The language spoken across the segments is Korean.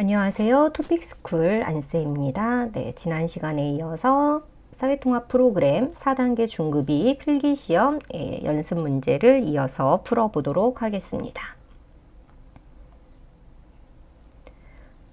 안녕하세요. 토픽스쿨 안쌤입니다. 네, 지난 시간에 이어서 사회통합 프로그램 4단계 중급이 필기시험 예, 연습 문제를 이어서 풀어보도록 하겠습니다.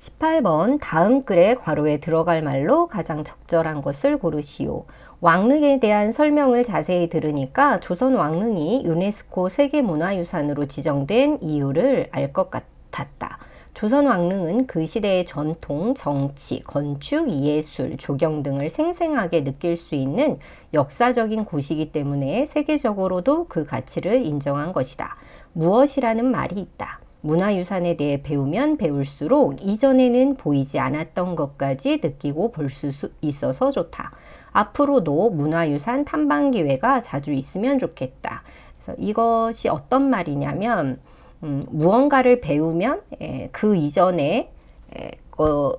18번 다음 글의 괄호에 들어갈 말로 가장 적절한 것을 고르시오. 왕릉에 대한 설명을 자세히 들으니까 조선 왕릉이 유네스코 세계문화유산으로 지정된 이유를 알 것 같았다. 조선 왕릉은 그 시대의 전통, 정치, 건축, 예술, 조경 등을 생생하게 느낄 수 있는 역사적인 곳이기 때문에 세계적으로도 그 가치를 인정한 것이다. 무엇이라는 말이 있다. 문화유산에 대해 배우면 배울수록 이전에는 보이지 않았던 것까지 느끼고 볼 수 있어서 좋다. 앞으로도 문화유산 탐방 기회가 자주 있으면 좋겠다. 그래서 이것이 어떤 말이냐면 음, 무언가를 배우면 에, 그 이전에 에, 어,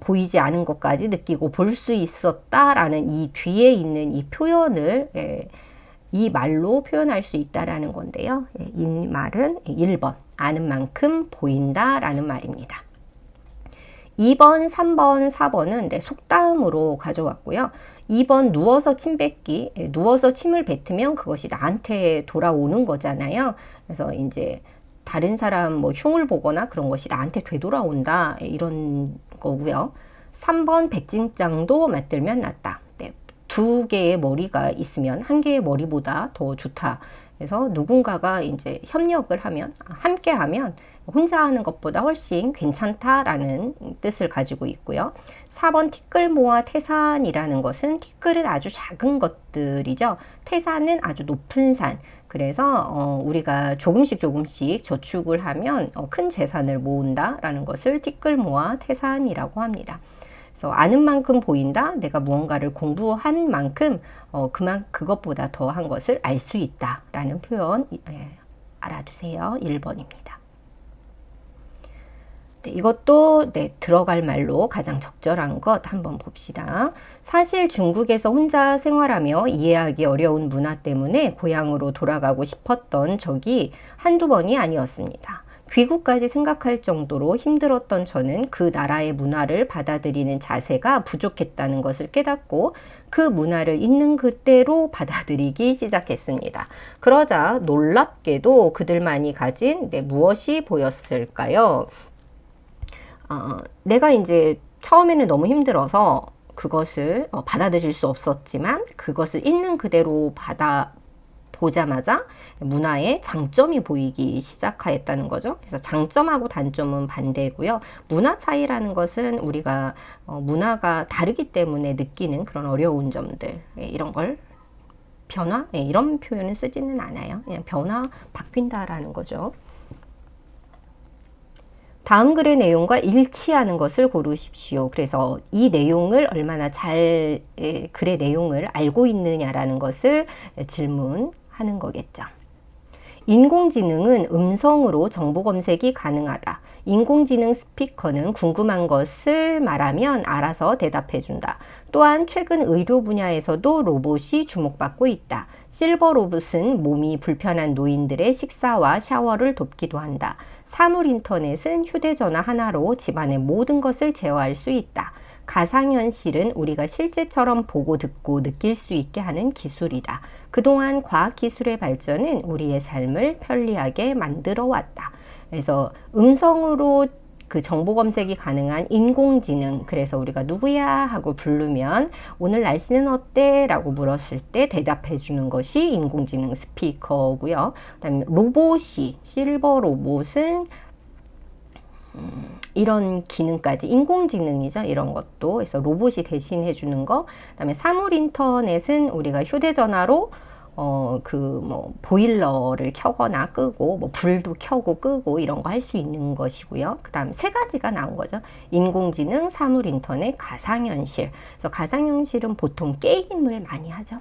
보이지 않은 것까지 느끼고 볼 수 있었다라는 이 뒤에 있는 이 표현을 에, 이 말로 표현할 수 있다라는 건데요. 이 말은 1번 아는 만큼 보인다라는 말입니다. 2번, 3번, 4번은 네, 속담으로 가져왔고요. 2번 누워서 침 뱉기. 예, 누워서 침을 뱉으면 그것이 나한테 돌아오는 거잖아요. 그래서 이제 다른 사람 뭐 흉을 보거나 그런 것이 나한테 되돌아온다. 예, 이런 거고요. 3번 백진장도 맞들면 낫다. 네, 두 개의 머리가 있으면 한 개의 머리보다 더 좋다. 그래서 누군가가 이제 협력을 하면 함께 하면 혼자 하는 것보다 훨씬 괜찮다라는 뜻을 가지고 있고요. 4번 티끌 모아 태산이라는 것은 티끌은 아주 작은 것들이죠. 태산은 아주 높은 산. 그래서 어, 우리가 조금씩 조금씩 저축을 하면 어, 큰 재산을 모은다라는 것을 티끌 모아 태산이라고 합니다. 그래서 아는 만큼 보인다. 내가 무언가를 공부한 만큼 어, 그만 그것보다 더 한 것을 알 수 있다라는 표현 예, 알아두세요. 1번입니다. 네, 이것도 네, 들어갈 말로 가장 적절한 것 한번 봅시다. 사실 중국에서 혼자 생활하며 이해하기 어려운 문화 때문에 고향으로 돌아가고 싶었던 적이 한두 번이 아니었습니다. 귀국까지 생각할 정도로 힘들었던 저는 그 나라의 문화를 받아들이는 자세가 부족했다는 것을 깨닫고 그 문화를 있는 그대로 받아들이기 시작했습니다. 그러자 놀랍게도 그들만이 가진 네, 무엇이 보였을까요? 어, 내가 이제 처음에는 너무 힘들어서 그것을 어, 받아들일 수 없었지만 그것을 있는 그대로 받아 보자마자 문화의 장점이 보이기 시작하였다는 거죠. 그래서 장점하고 단점은 반대고요. 문화 차이라는 것은 우리가 어, 문화가 다르기 때문에 느끼는 그런 어려운 점들 예, 이런 걸 변화 예, 이런 표현을 쓰지는 않아요. 그냥 변화 바뀐다라는 거죠. 다음 글의 내용과 일치하는 것을 고르십시오. 그래서 이 내용을 얼마나 잘 글의 내용을 알고 있느냐라는 것을 질문하는 거겠죠. 인공지능은 음성으로 정보 검색이 가능하다. 인공지능 스피커는 궁금한 것을 말하면 알아서 대답해 준다. 또한 최근 의료 분야에서도 로봇이 주목받고 있다. 실버 로봇은 몸이 불편한 노인들의 식사와 샤워를 돕기도 한다. 사물 인터넷은 휴대전화 하나로 집안의 모든 것을 제어할 수 있다. 가상현실은 우리가 실제처럼 보고 듣고 느낄 수 있게 하는 기술이다. 그동안 과학기술의 발전은 우리의 삶을 편리하게 만들어 왔다. 그래서 음성으로 그 정보 검색이 가능한 인공지능. 그래서 우리가 누구야 하고 부르면 오늘 날씨는 어때? 라고 물었을 때 대답해 주는 것이 인공지능 스피커고요. 그다음에 로봇이 실버 로봇은 음, 이런 기능까지 인공지능이죠. 이런 것도 그래서 로봇이 대신해 주는 거. 그다음에 사물 인터넷은 우리가 휴대전화로 어, 그, 뭐, 보일러를 켜거나 끄고, 뭐, 불도 켜고 끄고, 이런 거 할 수 있는 것이고요. 그 다음 세 가지가 나온 거죠. 인공지능, 사물 인터넷, 가상현실. 그래서 가상현실은 보통 게임을 많이 하죠.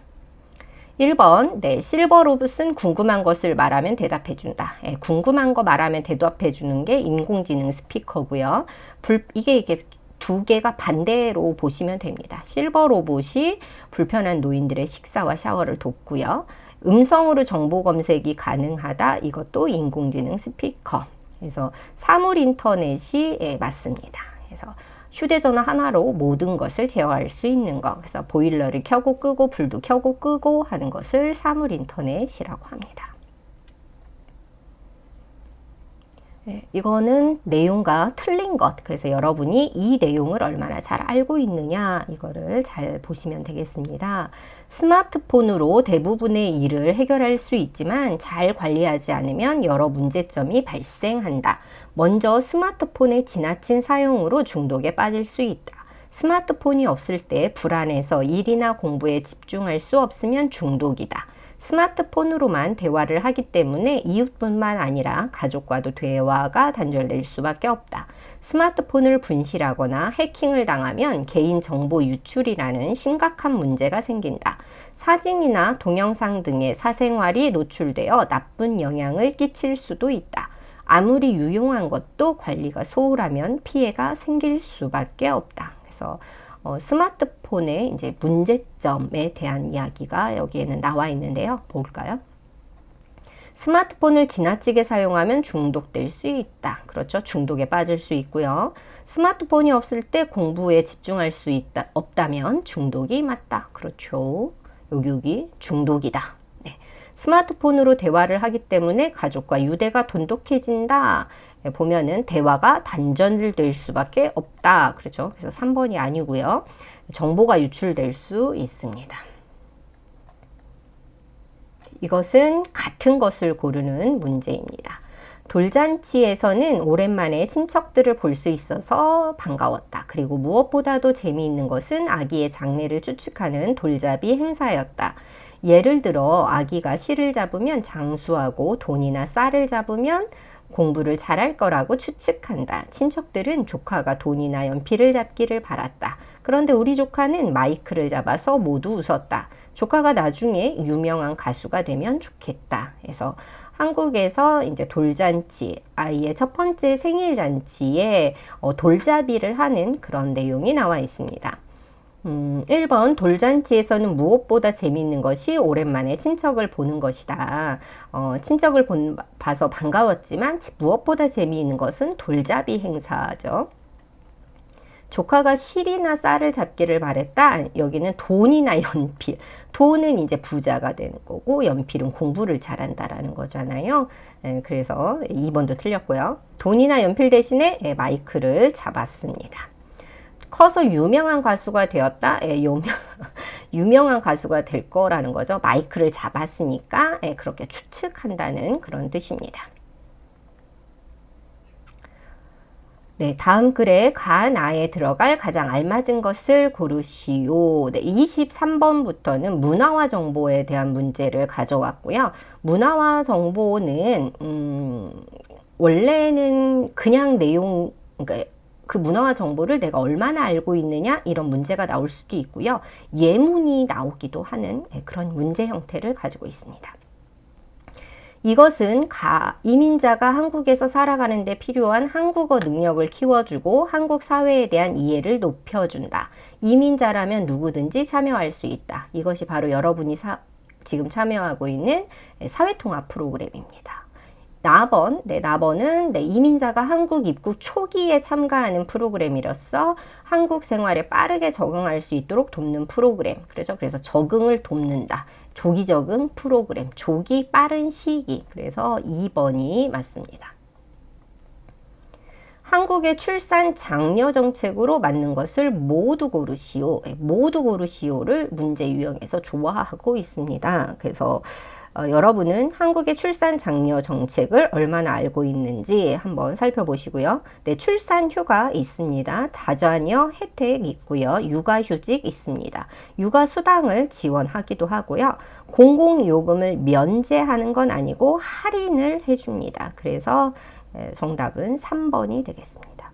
1번, 네, 실버 로봇은 궁금한 것을 말하면 대답해준다. 예, 궁금한 거 말하면 대답해주는 게 인공지능 스피커고요. 불, 이게 이게 두 개가 반대로 보시면 됩니다. 실버 로봇이 불편한 노인들의 식사와 샤워를 돕고요. 음성으로 정보 검색이 가능하다. 이것도 인공지능 스피커. 그래서 사물 인터넷이 예, 맞습니다. 그래서 휴대전화 하나로 모든 것을 제어할 수 있는 것. 그래서 보일러를 켜고 끄고 불도 켜고 끄고 하는 것을 사물 인터넷이라고 합니다. 네, 이거는 내용과 틀린 것. 그래서 여러분이 이 내용을 얼마나 잘 알고 있느냐, 이거를 잘 보시면 되겠습니다. 스마트폰으로 대부분의 일을 해결할 수 있지만 잘 관리하지 않으면 여러 문제점이 발생한다. 먼저 스마트폰의 지나친 사용으로 중독에 빠질 수 있다. 스마트폰이 없을 때 불안해서 일이나 공부에 집중할 수 없으면 중독이다. 스마트폰으로만 대화를 하기 때문에 이웃뿐만 아니라 가족과도 대화가 단절될 수밖에 없다. 스마트폰을 분실하거나 해킹을 당하면 개인 정보 유출이라는 심각한 문제가 생긴다. 사진이나 동영상 등의 사생활이 노출되어 나쁜 영향을 끼칠 수도 있다. 아무리 유용한 것도 관리가 소홀하면 피해가 생길 수밖에 없다. 그래서 어, 스마트폰의 이제 문제점에 대한 이야기가 여기에는 나와 있는데요. 볼까요? 스마트폰을 지나치게 사용하면 중독될 수 있다. 그렇죠. 중독에 빠질 수 있고요. 스마트폰이 없을 때 공부에 집중할 수 있다, 없다면 중독이 맞다. 그렇죠. 여기 여기 중독이다. 네. 스마트폰으로 대화를 하기 때문에 가족과 유대가 돈독해진다. 예, 보면은 대화가 단절될 수밖에 없다. 그렇죠. 그래서 3번이 아니고요. 정보가 유출될 수 있습니다. 이것은 같은 것을 고르는 문제입니다. 돌잔치에서는 오랜만에 친척들을 볼 수 있어서 반가웠다. 그리고 무엇보다도 재미있는 것은 아기의 장래를 추측하는 돌잡이 행사였다. 예를 들어 아기가 실을 잡으면 장수하고 돈이나 쌀을 잡으면 공부를 잘할 거라고 추측한다. 친척들은 조카가 돈이나 연필을 잡기를 바랐다. 그런데 우리 조카는 마이크를 잡아서 모두 웃었다. 조카가 나중에 유명한 가수가 되면 좋겠다. 그래서 한국에서 이제 돌잔치, 아이의 첫 번째 생일 잔치에 어, 돌잡이를 하는 그런 내용이 나와 있습니다. 음, 1번 돌잔치에서는 무엇보다 재미있는 것이 오랜만에 친척을 보는 것이다. 어, 친척을 본, 봐서 반가웠지만 무엇보다 재미있는 것은 돌잡이 행사죠. 조카가 실이나 쌀을 잡기를 바랬다. 여기는 돈이나 연필. 돈은 이제 부자가 되는 거고 연필은 공부를 잘한다라는 거잖아요. 예, 그래서 2번도 틀렸고요. 돈이나 연필 대신에 예, 마이크를 잡았습니다. 커서 유명한 가수가 되었다. 예, 유명, 유명한 가수가 될 거라는 거죠. 마이크를 잡았으니까 예, 그렇게 추측한다는 그런 뜻입니다. 네, 다음 글에 가 나에 들어갈 가장 알맞은 것을 고르시오. 네, 23번부터는 문화와 정보에 대한 문제를 가져왔고요. 문화와 정보는 음, 원래는 그냥 내용 그러니까 그 문화와 정보를 내가 얼마나 알고 있느냐 이런 문제가 나올 수도 있고요. 예문이 나오기도 하는 네, 그런 문제 형태를 가지고 있습니다. 이것은 가, 이민자가 한국에서 살아가는 데 필요한 한국어 능력을 키워주고 한국 사회에 대한 이해를 높여준다. 이민자라면 누구든지 참여할 수 있다. 이것이 바로 여러분이 사, 지금 참여하고 있는 사회통합 프로그램입니다. 나번, 네, 나번은 네, 이민자가 한국 입국 초기에 참가하는 프로그램이로서 한국 생활에 빠르게 적응할 수 있도록 돕는 프로그램. 그래서 그래서 적응을 돕는다. 조기 적응 프로그램. 조기 빠른 시기. 그래서 2번이 맞습니다. 한국의 출산 장려 정책으로 맞는 것을 모두 고르시오. 네, 모두 고르시오를 문제 유형에서 좋아하고 있습니다. 그래서 어, 여러분은 한국의 출산 장려 정책을 얼마나 알고 있는지 한번 살펴보시고요. 네, 출산 휴가 있습니다. 다자녀 혜택 있고요. 육아 휴직 있습니다. 육아 수당을 지원하기도 하고요. 공공 요금을 면제하는 건 아니고 할인을 해줍니다. 그래서 정답은 3번이 되겠습니다.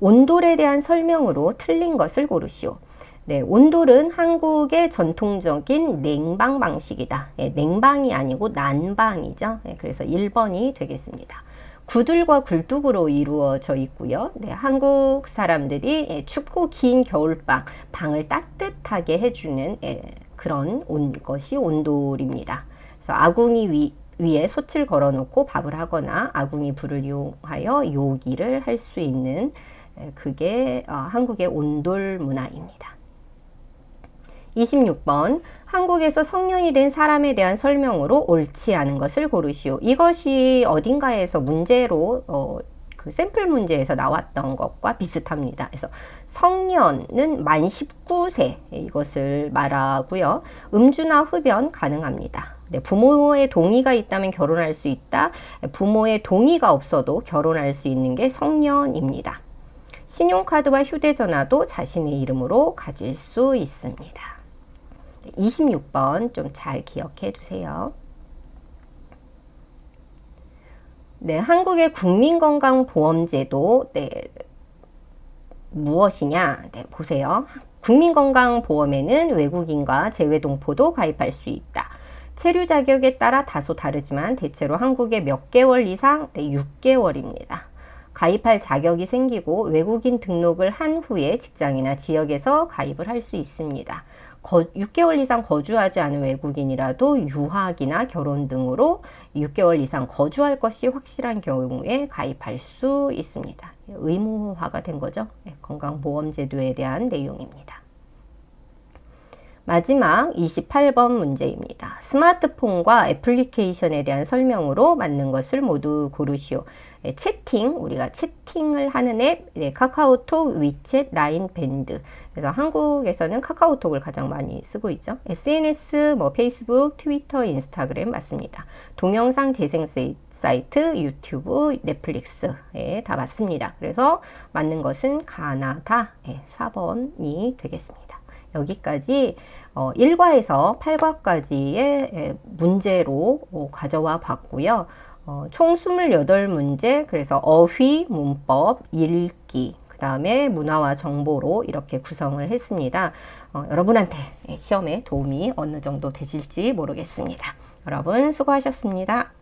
온돌에 대한 설명으로 틀린 것을 고르시오. 네, 온돌은 한국의 전통적인 냉방 방식이다. 네, 냉방이 아니고 난방이죠. 네, 그래서 1번이 되겠습니다. 구들과 굴뚝으로 이루어져 있고요. 네, 한국 사람들이 예, 춥고 긴 겨울방, 방을 따뜻하게 해주는 예, 그런 온 것이 온돌입니다. 그래서 아궁이 위, 위에 솥을 걸어놓고 밥을 하거나 아궁이 불을 이용하여 요기를 할 수 있는 에, 그게 어, 한국의 온돌 문화입니다. 26번 한국에서 성년이 된 사람에 대한 설명으로 옳지 않은 것을 고르시오. 이것이 어딘가에서 문제로 어, 그 샘플 문제에서 나왔던 것과 비슷합니다. 그래서 성년은 만 19세 이것을 말하고요. 음주나 흡연 가능합니다. 네, 부모의 동의가 있다면 결혼할 수 있다. 부모의 동의가 없어도 결혼할 수 있는 게 성년입니다. 신용카드와 휴대전화도 자신의 이름으로 가질 수 있습니다. 26번 좀 잘 기억해 두세요. 네, 한국의 국민건강보험제도 네, 무엇이냐? 네, 보세요. 국민건강보험에는 외국인과 재외동포도 가입할 수 있다. 체류 자격에 따라 다소 다르지만 대체로 한국에 몇 개월 이상? 네, 6개월입니다. 가입할 자격이 생기고 외국인 등록을 한 후에 직장이나 지역에서 가입을 할 수 있습니다. 거, 6개월 이상 거주하지 않은 외국인이라도 유학이나 결혼 등으로 6개월 이상 거주할 것이 확실한 경우에 가입할 수 있습니다. 의무화가 된 거죠. 네, 건강보험제도에 대한 내용입니다. 마지막 28번 문제입니다. 스마트폰과 애플리케이션에 대한 설명으로 맞는 것을 모두 고르시오. 네, 채팅, 우리가 채팅을 하는 앱, 네, 카카오톡, 위챗, 라인, 밴드. 그래서 한국에서는 카카오톡을 가장 많이 쓰고 있죠. SNS, 뭐 페이스북, 트위터, 인스타그램 맞습니다. 동영상 재생 사이트, 유튜브, 넷플릭스에 다 맞습니다. 그래서 맞는 것은 가나다 예, 4번이 되겠습니다. 여기까지 어, 1과에서 8과까지의 문제로 어, 가져와 봤고요. 어, 총 28문제, 그래서 어휘, 문법, 읽기, 그 다음에 문화와 정보로 이렇게 구성을 했습니다. 어, 여러분한테 시험에 도움이 어느 정도 되실지 모르겠습니다. 여러분 수고하셨습니다.